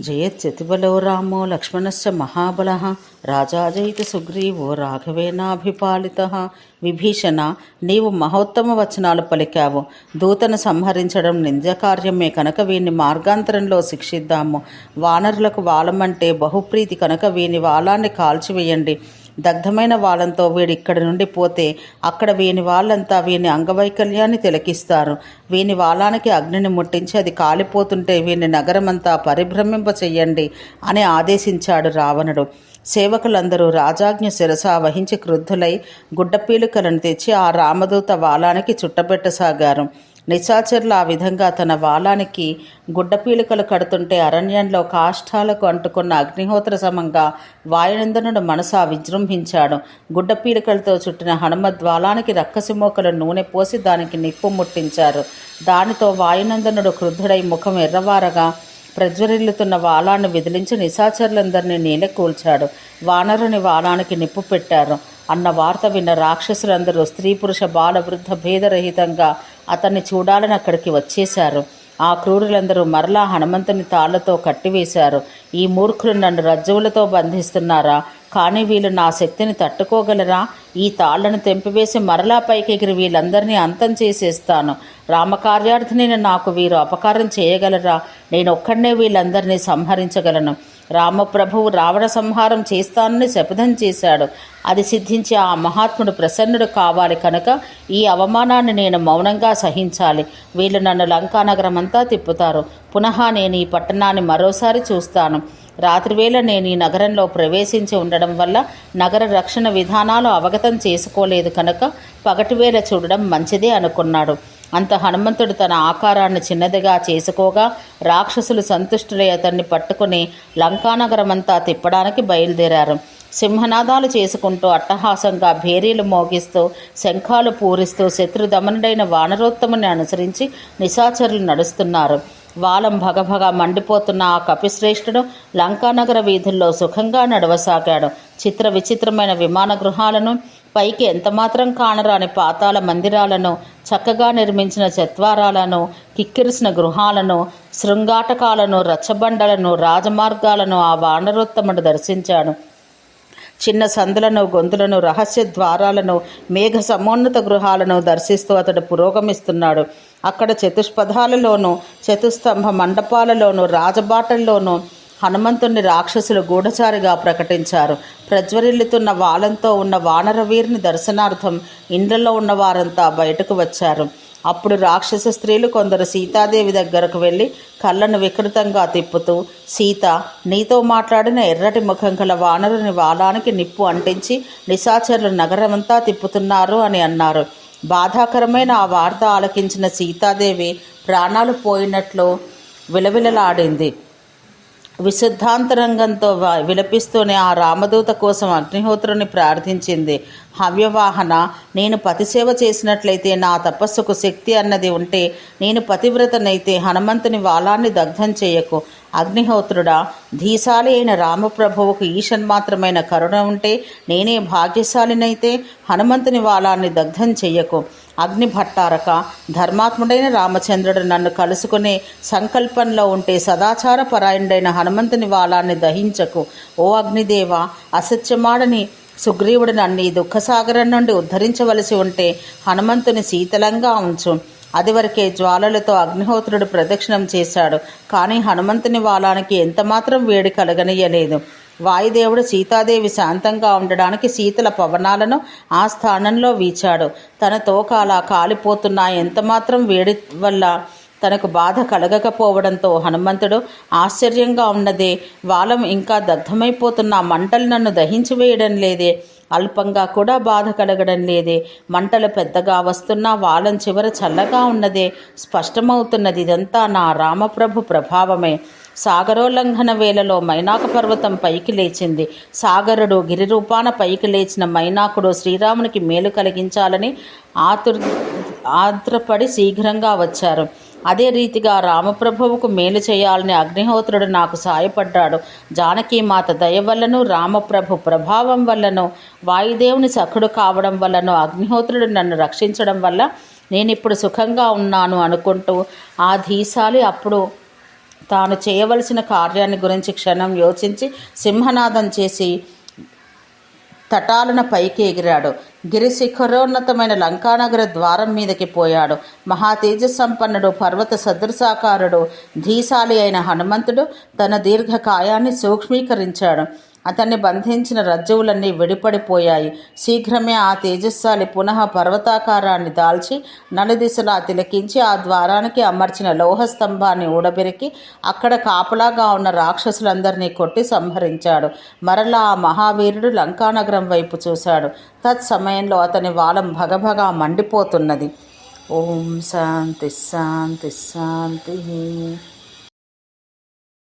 జయత్యతిబలో రామో లక్ష్మణశ్చ మహాబల రాజాజయిత సుగ్రీవో రాఘవేనాభిపాలిత. విభీషణ నీవు మహోత్తమ వచనాలు పలికావు. దూతను సంహరించడం నింద్యకార్యమే కనుక వీని మార్గాంతరంలో శిక్షిద్దాము. వానరులకు వాలమంటే బహుప్రీతి కనుక వీని వాలాన్ని కాల్చివేయండి. దగ్ధమైన వాళ్ళంతో వీడు ఇక్కడి నుండి పోతే అక్కడ వీని వాళ్ళంతా వీని అంగవైకల్యాన్ని తిలకిస్తారు. వీని వాలానికి అగ్నిని ముట్టించి అది కాలిపోతుంటే వీని నగరమంతా పరిభ్రమింప చెయ్యండి అని ఆదేశించాడు రావణుడు. సేవకులందరూ రాజాజ్ఞ శిరస వహించి క్రుద్ధులై గుడ్డపీలికలను తెచ్చి ఆ రామదూత వాలానికి చుట్టబెట్టసాగారు నిశాచరులు ఆ విధంగా తన వాలానికి గుడ్డపీలికలు కడుతుంటే అరణ్యంలో కాష్టాలకు అంటుకున్న అగ్నిహోత్ర సమంగా వాయునందనుడు మనసా విజృంభించాడు. గుడ్డపీలికలతో చుట్టిన హనుమద్వాలానికి రక్కసిమోకల నూనె పోసి దానికి నిప్పు ముట్టించారు. దానితో వాయునందనుడు క్రుద్ధుడై ముఖం ఎర్రవారగా ప్రజ్వరిల్లుతున్న వాలాన్ని విదిలించి నిశాచరులందరినీ నీలే కూల్చాడు. వానరుని వాలానికి నిప్పు పెట్టారు. అన్న వార్త విన్న రాక్షసులందరూ స్త్రీ పురుష బాల వృద్ధ భేదరహితంగా అతన్ని చూడాలని అక్కడికి వచ్చేశారు. ఆ క్రూరులందరూ మరలా హనుమంతుని తాళ్ళతో కట్టివేశారు. ఈ మూర్ఖులు నన్ను రజ్జువులతో బంధిస్తున్నారా? కానీ వీళ్ళు నా శక్తిని తట్టుకోగలరా? ఈ తాళ్ళను తెంపివేసి మరలా పైకెగిరి వీళ్ళందరినీ అంతం చేసేస్తాను. రామకార్యార్థిని నాకు వీరు అపకారం చేయగలరా? నేను ఒక్కడనే వీళ్ళందరినీ సంహరించగలను. రామప్రభువు రావణ సంహారం చేస్తానని శపథం చేశాడు. అది సిద్ధించి ఆ మహాత్ముడు ప్రసన్నుడు కావాలి కనుక ఈ అవమానాన్ని నేను మౌనంగా సహించాలి. వీళ్ళు నన్ను లంకానగరం అంతా తిప్పుతారు. పునః నేను ఈ పట్టణాన్ని మరోసారి చూస్తాను. రాత్రివేళ నేను ఈ నగరంలో ప్రవేశించి ఉండడం వల్ల నగర రక్షణ విధానాలు అవగతం చేసుకోలేదు కనుక పగటివేళ చూడడం మంచిదే అనుకున్నాడు. అంత హనుమంతుడు తన ఆకారాన్ని చిన్నదిగా చేసుకోగా రాక్షసులు సంతుష్టులై అతన్ని పట్టుకుని లంకానగరమంతా తిప్పడానికి బయలుదేరారు. సింహనాదాలు చేసుకుంటూ అట్టహాసంగా భేరీలు మోగిస్తూ శంఖాలు పూరిస్తూ శత్రుదమనుడైన వానరోత్తముని అనుసరించి నిశాచరులు నడుస్తున్నారు. వాలం భగభగ మండిపోతున్న ఆ కపిశ్రేష్ఠుడు లంకానగర వీధుల్లో సుఖంగా నడవసాగాడు. చిత్ర విచిత్రమైన విమాన గృహాలను పైకి ఎంతమాత్రం కానరాని పాతాల మందిరాలను చక్కగా నిర్మించిన చత్వారాలను కిక్కిరిసిన గృహాలను శృంగాటకాలను రచ్చబండలను రాజమార్గాలను ఆ వానరోత్తముడు దర్శించాడు. చిన్న సందులను గొంతులను రహస్య ద్వారాలను మేఘ సమోన్నత గృహాలను దర్శిస్తూ అతడు పురోగమిస్తున్నాడు. అక్కడ చతుష్పథాలలోనూ చతుస్తంభ మండపాలలోనూ రాజబాటల్లోనూ హనుమంతుణ్ణి రాక్షసులు గూఢచారిగా ప్రకటించారు. ప్రజ్వరిల్లుతున్న వాలంతో ఉన్న వానరవీరుని దర్శనార్థం ఇండ్లలో ఉన్న వారంతా బయటకు వచ్చారు. అప్పుడు రాక్షస స్త్రీలు కొందరు సీతాదేవి దగ్గరకు వెళ్ళి కళ్ళను వికృతంగా తిప్పుతూ సీత నీతో మాట్లాడిన ఎర్రటి ముఖం గల వానరుని వాలానికి నిప్పు అంటించి నిశాచరులు నగరమంతా తిప్పుతున్నారు అని అన్నారు. బాధాకరమైన ఆ వార్త ఆలకించిన సీతాదేవి ప్రాణాలు పోయినట్లు విలవిలలాడింది. విశుద్ధాంతరంగంతో విలపిస్తూనే ఆ రామదూత కోసం అగ్నిహోత్రుని ప్రార్థించింది. హవ్యవాహన నేను పతిసేవ చేసినట్లయితే నా తపస్సుకు శక్తి అన్నది ఉంటే నేను పతివ్రతనైతే హనుమంతుని వాలాన్ని దగ్ధం చేయకు. అగ్నిహోత్రుడా ధీశాలి అయిన రామప్రభువుకు ఈషన్మాత్రమైన కరుణ ఉంటే నేనే భాగ్యశాలినైతే హనుమంతుని వాలాన్ని దగ్ధం చెయ్యకు అగ్ని భట్టారక ధర్మాత్ముడైన రామచంద్రుడు నన్ను కలుసుకునే సంకల్పంలో ఉంటే సదాచార పరాయణుడైన హనుమంతుని వాలాన్ని దహించకు. ఓ అగ్నిదేవ అసత్యమాడని సుగ్రీవుడు నన్ను ఈ దుఃఖసాగరం నుండి ఉద్ధరించవలసి ఉంటే హనుమంతుని శీతలంగా ఉంచు. అదివరకే జ్వాలలతో అగ్నిహోత్రుడు ప్రదక్షిణం చేశాడు. కానీ హనుమంతుని వాలానికి ఎంతమాత్రం వేడి కలగనీయలేదు. వాయుదేవుడు సీతాదేవి శాంతంగా ఉండడానికి శీతల పవనాలను ఆ స్థానంలో వీచాడు. తన తోక అలా కాలిపోతున్నా ఎంతమాత్రం వేడి వల్ల తనకు బాధ కలగకపోవడంతో హనుమంతుడు ఆశ్చర్యంగా ఉన్నదే. వాలం ఇంకా దగ్ధమైపోతున్న మంటలు నన్ను దహించి వేయడం లేదే. అల్పంగా కూడా బాధ కలగడం లేదే. మంటలు పెద్దగా వస్తున్నా వాలం చివర చల్లగా ఉన్నదే. స్పష్టమవుతున్నది ఇదంతా నా రామప్రభు ప్రభావమే. సాగరోల్లంఘన వేళలో మైనాక పర్వతం పైకి లేచింది. సాగరుడు గిరిరూపాన పైకి లేచిన మైనాకుడు శ్రీరామునికి మేలు కలిగించాలని ఆతుర్ ఆత్రపడి శీఘ్రంగా వచ్చారు. అదే రీతిగా రామప్రభువుకు మేలు చేయాలని అగ్నిహోత్రుడు నాకు సాయపడ్డాడు. జానకీమాత దయ వల్లను రామప్రభు ప్రభావం వల్లను వాయుదేవుని సఖుడు కావడం వల్లను అగ్నిహోత్రుడు నన్ను రక్షించడం వల్ల నేను ఇప్పుడు సుఖంగా ఉన్నాను అనుకుంటూ ఆ ధీశాలి అప్పుడు తాను చేయవలసిన కార్యాన్ని గురించి క్షణం యోచించి సింహనాదం చేసి తటాలన పైకి ఎగిరాడు. గిరి శిఖరోన్నతమైన లంకానగర ద్వారం మీదకి పోయాడు. మహా తేజసంపన్నుడు పర్వత సదృశాకారుడు ధీశాలి అయిన హనుమంతుడు తన దీర్ఘకాయాన్ని సూక్ష్మీకరించాడు. అతన్ని బంధించిన రజ్జువులన్నీ విడిపడిపోయాయి. శీఘ్రమే ఆ తేజస్సాలి పునః పర్వతాకారాన్ని దాల్చి నలుదిశలా తిలకించి ఆ ద్వారానికి అమర్చిన లోహ స్తంభాన్ని ఊడబెరికి అక్కడ కాపలాగా ఉన్న రాక్షసులందరినీ కొట్టి సంహరించాడు. మరలా ఆ మహావీరుడు లంకానగరం వైపు చూశాడు. తత్సమయంలో అతని వాలం భగభగా మండిపోతున్నది. ఓం శాంతి శాంతి శాంతి.